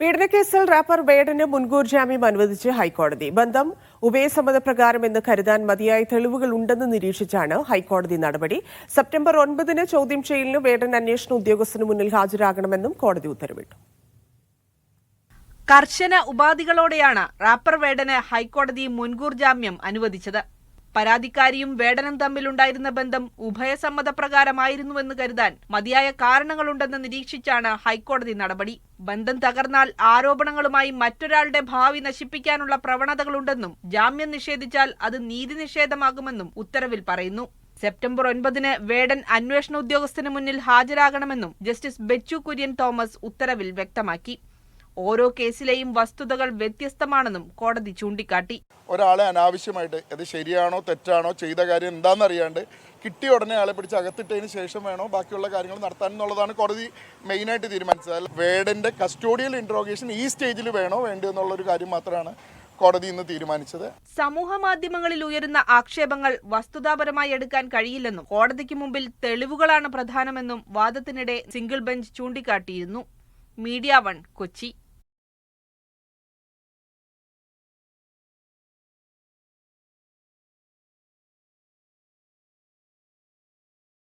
പീഡനക്കേസിൽ wrapper വേടന് മുൻകൂർ ജാമ്യം അനുവദിച്ച് ഹൈക്കോടതി. ബന്ധം ഉഭയസമ്മതപ്രകാരം എന്ന് കരുതാൻ മതിയായ തെളിവുകൾ ഉണ്ടെന്ന് നിരീക്ഷിച്ചാണ് ഹൈക്കോടതി നടപടി. സെപ്റ്റംബർ ഒൻപതിന് ചോദ്യം ചെയ്യലിന് വേടൻ അന്വേഷണ ഉദ്യോഗസ്ഥന് മുന്നിൽ ഹാജരാകണമെന്നും കോടതി ഉത്തരവിട്ടു. കർശന ഉപാധികളോടെയാണ് റാപ്പർ വേടന് ഹൈക്കോടതി മുൻകൂർ ജാമ്യം അനുവദിച്ചത്. പരാതിക്കാരിയും വേടനും തമ്മിലുണ്ടായിരുന്ന ബന്ധം ഉഭയസമ്മതപ്രകാരമായിരുന്നുവെന്ന് കരുതാൻ മതിയായ കാരണങ്ങളുണ്ടെന്ന് നിരീക്ഷിച്ചാണ് ഹൈക്കോടതി നടപടി. ബന്ധം തകർന്നാൽ ആരോപണങ്ങളുമായി മറ്റൊരാളുടെ ഭാവി നശിപ്പിക്കാനുള്ള പ്രവണതകളുണ്ടെന്നും ജാമ്യം നിഷേധിച്ചാൽ അത് നീതി നിഷേധമാകുമെന്നും ഉത്തരവിൽ പറയുന്നു. സെപ്റ്റംബർ ഒൻപതിന് വേടൻ അന്വേഷണ ഉദ്യോഗസ്ഥന് മുന്നിൽ ഹാജരാകണമെന്നും ജസ്റ്റിസ് ബെച്ചു കുര്യൻ തോമസ് ഉത്തരവിൽ വ്യക്തമാക്കി. ഓരോ കേസിലെയും വസ്തുതകൾ വ്യത്യസ്തമാണെന്നും കോടതി ചൂണ്ടിക്കാട്ടി. ഒരാളെ അനാവശ്യമായിട്ട് അത് ശരിയാണോ തെറ്റാണോ ചെയ്ത കാര്യം എന്താണെന്ന് അറിയാണ്ട് കിട്ടിയ ഉടനെ ആളെ പിടിച്ച് അകത്തിട്ടതിന് ശേഷം വേണോ ബാക്കിയുള്ള കാര്യങ്ങൾ നടത്താൻ എന്നുള്ളതാണ് കോടതി മെയിനായിട്ട് തീരുമാനിച്ചത്. വേഡന്റെ കസ്റ്റോഡിയൽ ഇൻട്രോഗേഷൻ ഈ സ്റ്റേജിൽ വേണോ വേണ്ടോ എന്നുള്ളൊരു കാര്യം മാത്രമാണ് കോടതി ഇന്ന് തീരുമാനിച്ചത്. സമൂഹ മാധ്യമങ്ങളിൽ ഉയരുന്ന ആക്ഷേപങ്ങൾ വസ്തുതാപരമായി എടുക്കാൻ കഴിയില്ലെന്നും കോടതിക്ക് മുമ്പിൽ തെളിവുകളാണ് പ്രധാനമെന്നും വാദത്തിനിടെ single bench ചൂണ്ടിക്കാട്ടിയിരുന്നു. Media One Kochi.